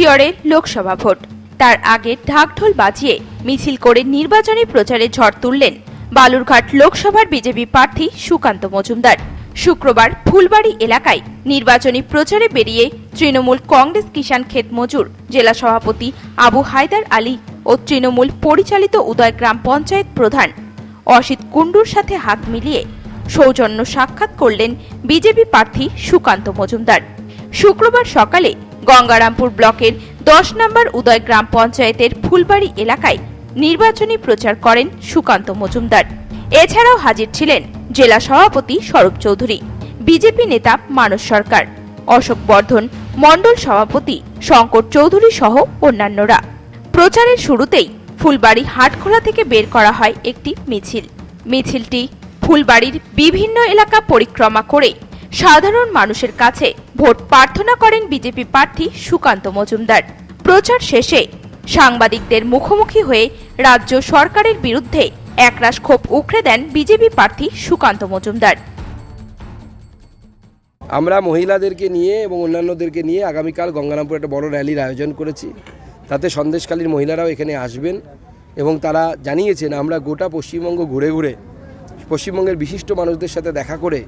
শিয়রে Lok Sabha vote. তার আগে ঢাকঢোল বাজিয়ে মিছিল করে নির্বাচনী প্রচারে ঝড় তুললেন বালুরঘাট লোকসভার বিজেপি প্রার্থী সুকান্ত মজুমদার। শুক্রবার ফুলবাড়ি এলাকায় নির্বাচনী প্রচারে বেরিয়ে তৃণমূল কংগ্রেস কিষাণ ক্ষেত মজুর, জেলা সভাপতি আবু হায়দার আলী ও তৃণমূল পরিচালিত উদয় গ্রাম পঞ্চায়েত প্রধান অসিত কুণ্ডুর সাথে হাত মিলিয়ে সৌজন্য সাক্ষাৎ করলেন বিজেপি প্রার্থী সুকান্ত মজুমদার। শুক্রবার সকালে গঙ্গারামপুর ব্লকের দশ নম্বর উদয় গ্রাম পঞ্চায়েতের ফুলবাড়ি এলাকায় নির্বাচনী প্রচার করেন সুকান্ত মজুমদার। এছাড়াও হাজির ছিলেন জেলা সভাপতি স্বরূপ চৌধুরী, বিজেপি নেতা মানস সরকার, অশোক বর্ধন, মণ্ডল সভাপতি শঙ্কর চৌধুরী সহ অন্যান্যরা। প্রচারের শুরুতেই ফুলবাড়ি হাটখোলা থেকে বের করা হয় একটি মিছিল। মিছিলটি ফুলবাড়ির বিভিন্ন এলাকা পরিক্রমা করে সাধারণ মানুষের কাছে ভোট প্রার্থনা করেন বিজেপি প্রার্থী সুকান্ত মজুমদার। প্রচার শেষে সাংবাদিকদের মুখোমুখি হয়ে রাজ্য সরকারের বিরুদ্ধে একরাশ ক্ষোভ উখড়ে দেন বিজেপি প্রার্থী সুকান্ত মজুমদার। আমরা মহিলাদেরকে নিয়ে এবং অন্যান্যদেরকে নিয়ে আগামীকাল গঙ্গারামপুর একটা বড় র্যালির আয়োজন করেছি। তাতে সন্দেশকালীর মহিলারাও এখানে আসবেন এবং তারা জানিয়েছেন, আমরা গোটা পশ্চিমবঙ্গ ঘুরে ঘুরে পশ্চিমবঙ্গের বিশিষ্ট মানুষদের সাথে দেখা করে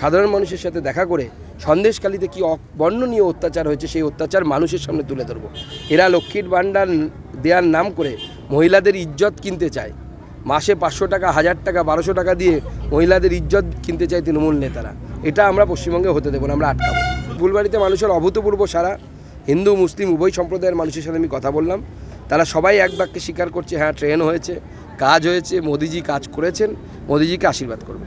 সাধারণ মানুষের সাথে দেখা করে সন্দেশকালীতে কী বর্ণনীয় অত্যাচার হয়েছে সেই অত্যাচার মানুষের সামনে তুলে ধরব। এরা লক্ষ্মীর ভাণ্ডার দেওয়ার নাম করে মহিলাদের ইজ্জত কিনতে চায়। মাসে পাঁচশো টাকা, হাজার টাকা, বারোশো টাকা দিয়ে মহিলাদের ইজ্জত কিনতে চায় তৃণমূল নেতারা। এটা আমরা পশ্চিমবঙ্গে হতে দেবো না, আমরা আটকাবো। ফুলবাড়িতে মানুষের অভূতপূর্ব সারা। হিন্দু, মুসলিম, উভয় সম্প্রদায়ের মানুষের সাথে আমি কথা বললাম। তারা সবাই এক বাক্যে স্বীকার করছে হ্যাঁ ট্রেন হয়েছে, কাজ হয়েছে, মোদিজি কাজ করেছেন, মোদিজিকে আশীর্বাদ করবে।